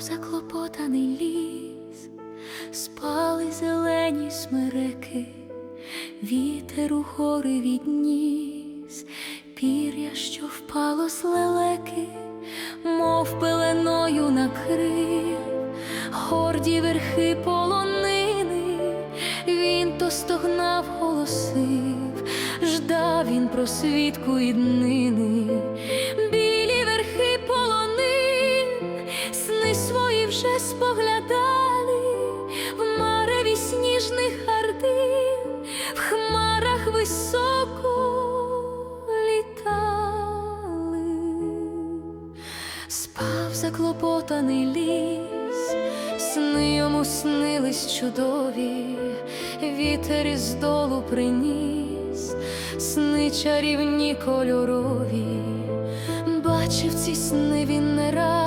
заклопотаний ліс, спали зелені смереки, вітер у гори відніс, пір'я, що впало з лелеки, мов пеленою накрив, горді верхи полонини, він то стогнав, голосив, ждав він просвітку і днини, вже споглядали. В мареві сніжних гардин, в хмарах високо літали. Спав заклопотаний ліс, сни йому снились чудові, вітер із долу приніс, сни чарівні кольорові, бачив ці сни він не раз,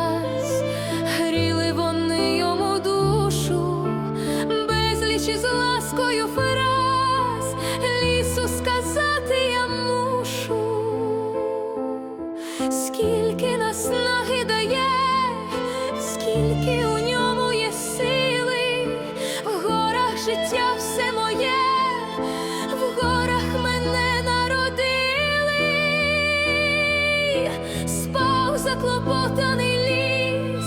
скільки наснаги дає, скільки у ньому є сили, в горах життя все моє, в горах мене народили, спав заклопотаний ліс,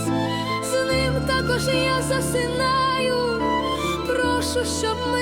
з ним також я засинаю, прошу, щоб мир